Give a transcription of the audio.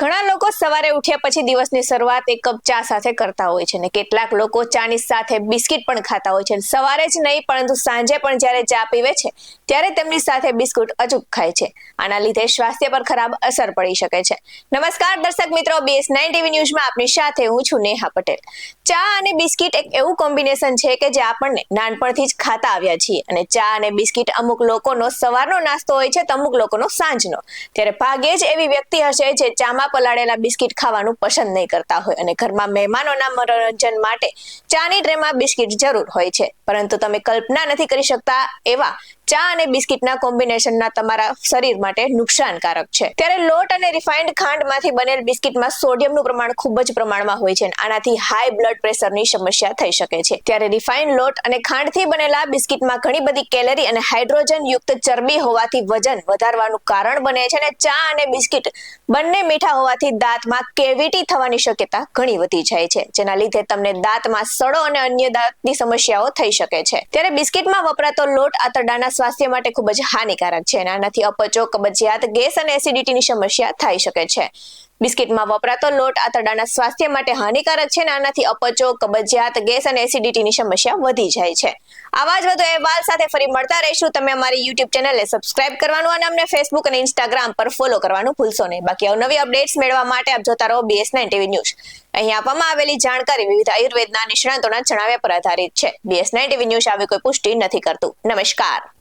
ઘણા લોકો સવારે ઉઠ્યા પછી દિવસની શરૂઆત એક કપ ચા સાથે કરતા હોય છે ને કેટલાક લોકો ચાની સાથે બિસ્કિટ પણ ખાતા હોય છે સવારે જ નહીં, પરંતુ સાંજે પણ જ્યારે ચા પીવે છે, ત્યારે તેમની સાથે બિસ્કુટ અચૂક ખાય છે. આના લીધે સ્વાસ્થ્ય પર ખરાબ અસર પડી શકે છે. નમસ્કાર દર્શક મિત્રો બીએસ નાઇન ટીવી ન્યૂઝમાં આપની સાથે હું છું નેહા પટેલ. ચા અને બિસ્કિટ એક એવું કોમ્બિનેશન છે કે જે આપણને નાનપણથી જ ખાતા આવ્યા છીએ અને ચા અને બિસ્કિટ અમુક લોકોનો સવારનો નાસ્તો હોય છે તો અમુક લોકોનો સાંજનો. ત્યારે ભાગ્યે જ એવી વ્યક્તિ હશે જે ચામાં પલાળેલા બિસ્કિટ ખાવાનું પસંદ નહીં કરતા હોય અને ઘરમાં મહેમાનોના મનોરંજન માટે ચાની ટ્રેમાં બિસ્કિટ જરૂર હોય છે. પરંતુ તમે કલ્પના નથી કરી શકતા એવા ચા અને બિસ્કિટના કોમ્બિનેશનના તમારા શરીર માટે નુકસાનકારક છે. ત્યારે લોટ અને રિફાઇન્ડ ખાંડમાંથી બનેલ બિસ્કિટમાં સોડિયમનું પ્રમાણ ખૂબ જ પ્રમાણમાં હોય છે આનાથી હાઈ બ્લડ પ્રેશરની સમસ્યા થઈ શકે છે. ત્યારે રિફાઇન્ડ લોટ અને ખાંડથી બનેલા બિસ્કિટમાં ઘણી બધી કેલરી અને હાઇડ્રોજન યુક્ત ચરબી હોવાથી વજન વધારવાનું કારણ બને છે અને ચા અને બિસ્કિટ બંને મીઠા હોવાથી દાંતમાં કેવિટી થવાની શક્યતા ઘણી વધી જાય છે. જેના લીધે તમને દાંતમાં સડો અને અન્ય દાંતની સમસ્યાઓ થઈ શકે છે. ત્યારે બિસ્કિટમાં વપરાતો લોટ આંતરડાના સ્વાસ્થ્ય માટે ખૂબ જ હાનિકારક છે આનાથી અપચો, કબજિયાત, ગેસ અને એસિડિટીની સમસ્યા થઈ શકે છે. બિસ્કિટમાં વપરાતો લોટ આંતરડાના સ્વાસ્થ્ય માટે હાનિકારક છે આનાથી અપચો, કબજિયાત, ગેસ અને એસિડિટીની સમસ્યા વધી જાય છે. આવા જ વધુ અહેવાલ સાથે ફરી મળતા રહીશું. તમે અમારી યુટ્યુબ ચેનલને સબસ્ક્રાઇબ કરવાનું અને અમને ફેસબુક અને ઇન્સ્ટાગ્રામ પર ફોલો કરવાનું ભૂલશો નહીં. બાકી અવનવી અપડેટ્સ મેળવવા માટે આપ જોતા રહો બીએસ નાઇન ટીવી ન્યૂઝ અહીં આપવામાં આવેલી જાણકારી વિવિધ આયુર્વેદના નિષ્ણાતોના જણાવ્યા પર આધારિત છે. બીએસ નાઇન ટીવી ન્યૂઝ આવી કોઈ પુષ્ટિ નથી કરતું. નમસ્કાર.